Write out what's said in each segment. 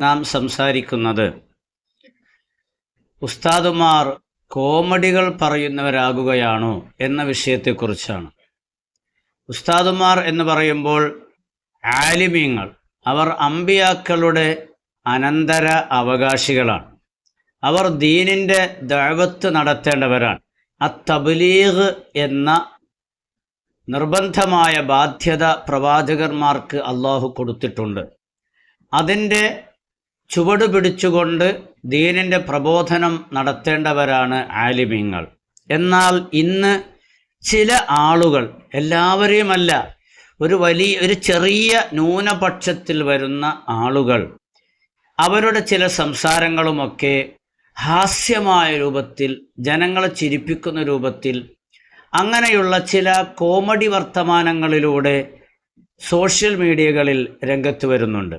നാം സംസാരിക്കുന്നത് ഉസ്താദുമാർ കോമഡികൾ പറയുന്നവരാകുകയാണോ എന്ന വിഷയത്തെക്കുറിച്ചാണ്. ഉസ്താദുമാർ എന്ന് പറയുമ്പോൾ ആലിമീങ്ങൾ. അവർ അമ്പിയാക്കളുടെ അനന്തര അവകാശികളാണ്. അവർ ദീനിന്റെ ദഴവത്ത് നടത്തേണ്ടവരാണ്. ആ തബ്ലീഗ് എന്ന നിർബന്ധമായ ബാധ്യത പ്രവാചകന്മാർക്ക് അള്ളാഹു കൊടുത്തിട്ടുണ്ട്. അതിന്റെ ചുവട് പിടിച്ചുകൊണ്ട് ദീനിന്റെ പ്രബോധനം നടത്തേണ്ടവരാണ് ആലിമീങ്ങൾ. എന്നാൽ ഇന്ന് ചില ആളുകൾ എല്ലാവരെയുമല്ല ഒരു വലിയ ഒരു ചെറിയ ന്യൂനപക്ഷത്തിൽ വരുന്ന ആളുകൾ അവരുടെ ചില സംസാരങ്ങളുമൊക്കെ ഹാസ്യമായ രൂപത്തിൽ ജനങ്ങളെ ചിരിപ്പിക്കുന്ന രൂപത്തിൽ അങ്ങനെയുള്ള ചില കോമഡി വർത്തമാനങ്ങളിലൂടെ സോഷ്യൽ മീഡിയകളിൽ രംഗത്ത് വരുന്നുണ്ട്.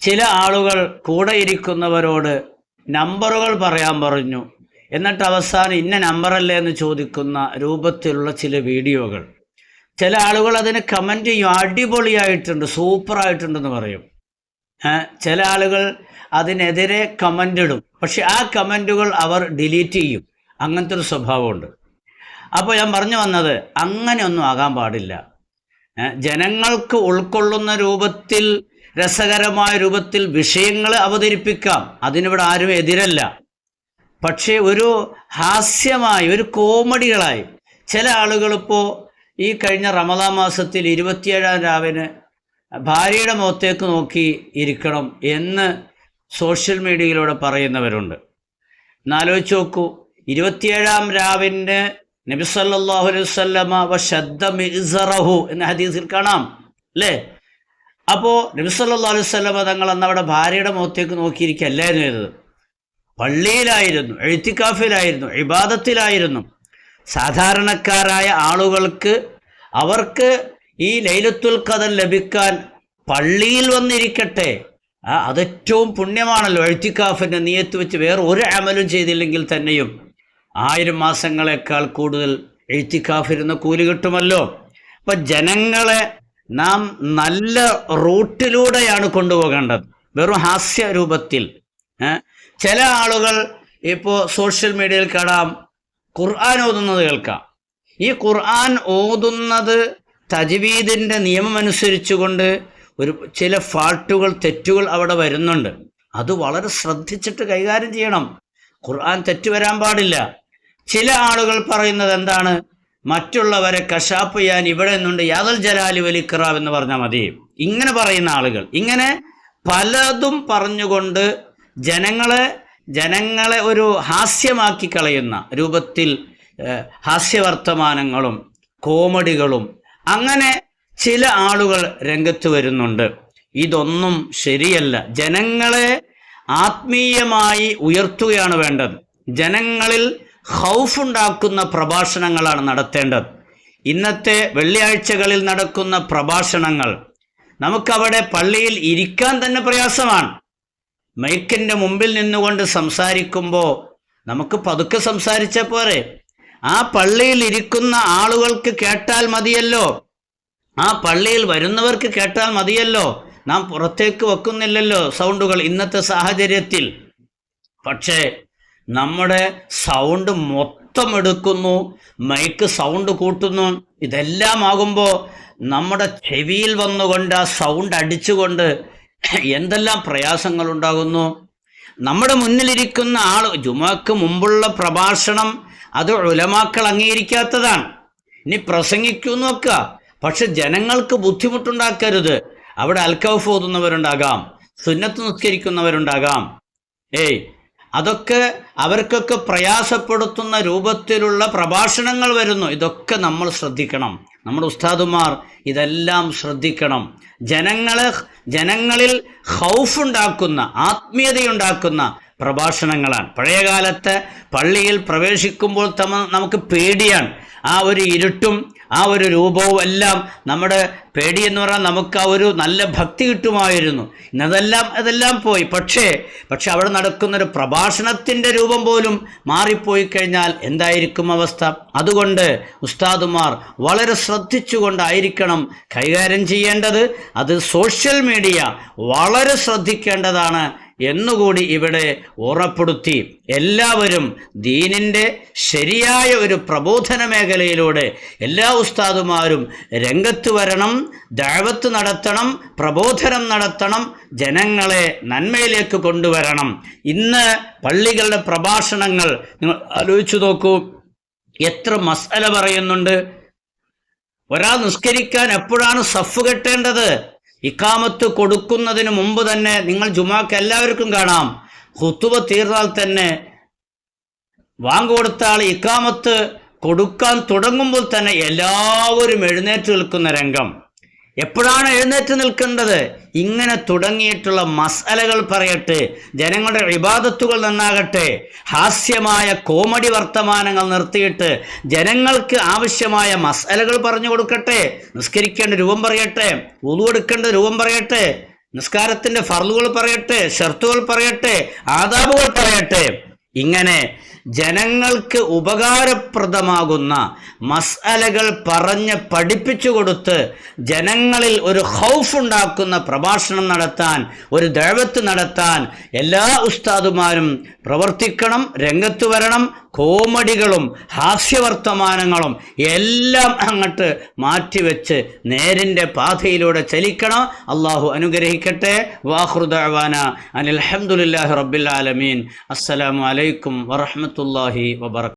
ചില ആളുകൾ കൂടെ ഇരിക്കുന്നവരോട് നമ്പറുകൾ പറയാൻ പറഞ്ഞു. എന്നിട്ട് അവസാനം ഇന്ന നമ്പറല്ലേ എന്ന് ചോദിക്കുന്ന രൂപത്തിലുള്ള ചില വീഡിയോകൾ. ചില ആളുകൾ അതിന് കമന്റ് ചെയ്യും. അടിപൊളിയായിട്ടുണ്ട് സൂപ്പറായിട്ടുണ്ടെന്ന് പറയും. ചില ആളുകൾ അതിനെതിരെ കമന്റ് ഇടും. പക്ഷെ ആ കമന്റുകൾ അവർ ഡിലീറ്റ് ചെയ്യും. അങ്ങനത്തെ ഒരു സ്വഭാവമുണ്ട്. അപ്പോൾ ഞാൻ പറഞ്ഞു വന്നത് അങ്ങനെയൊന്നും ആകാൻ പാടില്ല. ജനങ്ങൾക്ക് ഉൾക്കൊള്ളുന്ന രൂപത്തിൽ രസകരമായ രൂപത്തിൽ വിഷയങ്ങൾ അവതരിപ്പിക്കാം. അതിനിവിടെ ആരും എതിരല്ല. പക്ഷേ ഒരു ഹാസ്യമായി ഒരു കോമഡികളായി ചില ആളുകളിപ്പോൾ ഈ കഴിഞ്ഞ റമദാ മാസത്തിൽ ഇരുപത്തിയേഴാം രാവിന് ഭാര്യയുടെ മുഖത്തേക്ക് നോക്കി ഇരിക്കണം എന്ന് സോഷ്യൽ മീഡിയയിലൂടെ പറയുന്നവരുണ്ട്. എന്നാലോചിച്ച് നോക്കൂ ഇരുപത്തിയേഴാം രാവിന്റെ നബി സല്ലല്ലാഹു അലൈഹി വസല്ലമ വശദ്ദ മിസ്റഹു എന്ന ഹദീസിൽ കാണാം അല്ലേ? അപ്പോൾ നബി സല്ലല്ലാഹു അലൈഹി വസല്ലമ തങ്ങൾ അന്ന് അവിടെ ഭാര്യയുടെ മുഖത്തേക്ക് നോക്കിയിരിക്കുകയല്ലായിരുന്നു ചെയ്തത്. പള്ളിയിലായിരുന്നു എഴുത്തിക്കാഫിലായിരുന്നു ഇബാദത്തിലായിരുന്നു. സാധാരണക്കാരായ ആളുകൾക്ക് അവർക്ക് ഈ ലൈലത്തുൽ കഥൻ ലഭിക്കാൻ പള്ളിയിൽ വന്നിരിക്കട്ടെ. അതേറ്റവും പുണ്യമാണല്ലോ എഴുത്തിക്കാഫിന്റെ നീയത്ത് വെച്ച് വേറെ ഒരു അമലും ചെയ്തില്ലെങ്കിൽ തന്നെയും. ആയിരം മാസങ്ങളെക്കാൾ കൂടുതൽ എഴുത്തിക്കാഫിരുന്ന കൂലി കിട്ടുമല്ലോ. അപ്പം ജനങ്ങളെ നാം നല്ല റൂട്ടിലൂടെയാണ് കൊണ്ടുപോകേണ്ടത്. വെറും ഹാസ്യ രൂപത്തിൽ. ചില ആളുകൾ ഇപ്പോൾ സോഷ്യൽ മീഡിയയിൽ കാണാം ഖുർആൻ ഓതുന്നത് കേൾക്കാം. ഈ ഖുർആൻ ഓതുന്നത് തജ്വീദിന്റെ നിയമം അനുസരിച്ചുകൊണ്ട് ഒരു ചില ഫാൾട്ടുകൾ തെറ്റുകൾ അവിടെ വരുന്നുണ്ട്. അത് വളരെ ശ്രദ്ധിച്ചിട്ട് കൈകാര്യം ചെയ്യണം. ഖുർആൻ തെറ്റ് വരാൻ പാടില്ല. ചില ആളുകൾ പറയുന്നത് എന്താണ്? മറ്റുള്ളവരെ കശാപ്പ് ചെയ്യാൻ ഇവിടെ നിന്നുണ്ട്. യാദൽ ജലാലി വലിക്കറാവ് എന്ന് പറഞ്ഞാൽ മതി. ഇങ്ങനെ പറയുന്ന ആളുകൾ. ഇങ്ങനെ പലതും പറഞ്ഞുകൊണ്ട് ജനങ്ങളെ ജനങ്ങളെ ഒരു ഹാസ്യമാക്കി കളയുന്ന രൂപത്തിൽ ഹാസ്യവർത്തമാനങ്ങളും കോമഡികളും അങ്ങനെ ചില ആളുകൾ രംഗത്ത് വരുന്നുണ്ട്. ഇതൊന്നും ശരിയല്ല. ജനങ്ങളെ ആത്മീയമായി ഉയർത്തുകയാണ് വേണ്ടത്. ജനങ്ങളിൽ ഹൗഫുണ്ടാക്കുന്ന പ്രഭാഷണങ്ങളാണ് നടത്തേണ്ടത്. ഇന്നത്തെ വെള്ളിയാഴ്ചകളിൽ നടക്കുന്ന പ്രഭാഷണങ്ങൾ നമുക്കവിടെ പള്ളിയിൽ ഇരിക്കാൻ തന്നെ പ്രയാസമാണ്. മൈക്കിന്റെ മുമ്പിൽ നിന്നുകൊണ്ട് സംസാരിക്കുമ്പോൾ നമുക്ക് പതുക്കെ സംസാരിച്ച പോരെ. ആ പള്ളിയിൽ ഇരിക്കുന്ന ആളുകൾക്ക് കേട്ടാൽ മതിയല്ലോ. ആ പള്ളിയിൽ വരുന്നവർക്ക് കേട്ടാൽ മതിയല്ലോ. നാം പുറത്തേക്ക് വെക്കുന്നില്ലല്ലോ സൗണ്ടുകൾ ഇന്നത്തെ സാഹചര്യത്തിൽ. പക്ഷേ നമ്മുടെ സൗണ്ട് മൊത്തം എടുക്കുന്നു മൈക്ക് സൗണ്ട് കൂട്ടുന്നു. ഇതെല്ലാം ആകുമ്പോൾ നമ്മുടെ ചെവിയിൽ വന്നുകൊണ്ട് ആ സൗണ്ട് അടിച്ചുകൊണ്ട് എന്തെല്ലാം പ്രയാസങ്ങൾ ഉണ്ടാകുന്നു നമ്മുടെ മുന്നിലിരിക്കുന്ന ആൾ ജുമാക്ക് മുമ്പുള്ള പ്രഭാഷണം അത് ഉലമാക്കൾ അംഗീകരിക്കാത്തതാണ്. ഇനി പ്രസംഗിക്കൂ നോക്കുക. പക്ഷെ ജനങ്ങൾക്ക് ബുദ്ധിമുട്ടുണ്ടാക്കരുത്. അവിടെ അൽക്കൗഫ് ഓതുന്നവരുണ്ടാകാം സുന്നത്ത് നിസ്കരിക്കുന്നവരുണ്ടാകാം. ഏയ് അതൊക്കെ അവർക്കൊക്കെ പ്രയാസപ്പെടുത്തുന്ന രൂപത്തിലുള്ള പ്രഭാഷണങ്ങൾ വരുന്നു. ഇതൊക്കെ നമ്മൾ ശ്രദ്ധിക്കണം. നമ്മുടെ ഉസ്താദുമാർ ഇതെല്ലാം ശ്രദ്ധിക്കണം. ജനങ്ങളെ ജനങ്ങളിൽ ഹൗഫുണ്ടാക്കുന്ന ആത്മീയതയുണ്ടാക്കുന്ന പ്രഭാഷണങ്ങളാണ്. പഴയകാലത്ത് പള്ളിയിൽ പ്രവേശിക്കുമ്പോൾ തമ നമുക്ക് പേടിയാണ്. ആ ഒരു ഇരുട്ടും ആ ഒരു രൂപവും എല്ലാം നമ്മുടെ പേടി എന്ന് പറഞ്ഞാൽ നമുക്ക് ആ ഒരു നല്ല ഭക്തി കിട്ടുമായിരുന്നു. ഇന്നതെല്ലാം അതെല്ലാം പോയി. പക്ഷേ പക്ഷെ അവിടെ നടക്കുന്നൊരു പ്രഭാഷണത്തിന്റെ രൂപം പോലും മാറിപ്പോയി കഴിഞ്ഞാൽ എന്തായിരിക്കും അവസ്ഥ? അതുകൊണ്ട് ഉസ്താദുമാർ വളരെ ശ്രദ്ധിച്ചുകൊണ്ടായിരിക്കണം കൈകാര്യം ചെയ്യേണ്ടത്. അത് സോഷ്യൽ മീഡിയ വളരെ ശ്രദ്ധിക്കേണ്ടതാണ് എന്നുകൂടി ഇവിടെ ഉറപ്പെടുത്തി എല്ലാവരും ദീനിന്റെ ശരിയായ ഒരു പ്രബോധന മേഖലയിലൂടെ എല്ലാ ഉസ്താദുമാരും രംഗത്ത് വരണം ദാവത്ത് നടത്തണം പ്രബോധനം നടത്തണം ജനങ്ങളെ നന്മയിലേക്ക് കൊണ്ടുവരണം. ഇന്ന് പള്ളികളുടെ പ്രഭാഷണങ്ങൾ നിങ്ങൾ ആലോചിച്ചു നോക്കൂ. എത്ര മസാല പറയുന്നുണ്ട്. ഒരാൾ നിസ്കരിക്കാൻ എപ്പോഴാണ് സഫ് കെട്ടേണ്ടത്? ഇക്കാമത്ത് കൊടുക്കുന്നതിന് മുമ്പ് തന്നെ നിങ്ങൾ ജുമാക്ക് എല്ലാവർക്കും കാണാം. ഹുത്തുബ തീർന്നാൽ തന്നെ വാങ്ങുകൊടുത്ത ആൾ ഇക്കാമത്ത് കൊടുക്കാൻ തുടങ്ങുമ്പോൾ തന്നെ എല്ലാവരും എഴുന്നേറ്റ് നിൽക്കുന്ന രംഗം. എപ്പോഴാണ് എഴുന്നേറ്റ് നിൽക്കേണ്ടത്? ഇങ്ങനെ തുടങ്ങിയിട്ടുള്ള മസാലകൾ പറയട്ടെ ജനങ്ങളുടെ വിവാദത്തുകൾ നന്നാകട്ടെ ഹാസ്യമായ കോമഡി വർത്തമാനങ്ങൾ നിർത്തിയിട്ട് ജനങ്ങൾക്ക് ആവശ്യമായ മസാലകൾ പറഞ്ഞു കൊടുക്കട്ടെ നിസ്കരിക്കേണ്ട രൂപം പറയട്ടെ ഉതുവെടുക്കേണ്ട രൂപം പറയട്ടെ നിസ്കാരത്തിന്റെ ഫർളുകൾ പറയട്ടെ ഷർത്തുകൾ പറയട്ടെ ആദാബുകൾ പറയട്ടെ. ഇങ്ങനെ ജനങ്ങൾക്ക് ഉപകാരപ്രദമാകുന്ന മസ്അലകൾ പറഞ്ഞ് പഠിപ്പിച്ചു കൊടുത്ത് ജനങ്ങളിൽ ഒരു ഹൗഫ് ഉണ്ടാക്കുന്ന പ്രഭാഷണം നടത്താൻ ഒരു ദേവത്ത് നടത്താൻ എല്ലാ ഉസ്താദുമാരും പ്രവർത്തിക്കണം രംഗത്ത് വരണം കോമഡികളും ഹാസ്യവർത്തമാനങ്ങളും എല്ലാം അങ്ങോട്ട് മാറ്റിവെച്ച് നേരിന്റെ പാതയിലൂടെ ചലിക്കണം. അള്ളാഹു അനുഗ്രഹിക്കട്ടെ. വാഹൃദാന അനിൽഹമുല്ലാഹി റബ്ബിൽ ആലമീൻ. അസ്സലാമു അലൈക്കും வரமத்துல்லாஹி வபரக்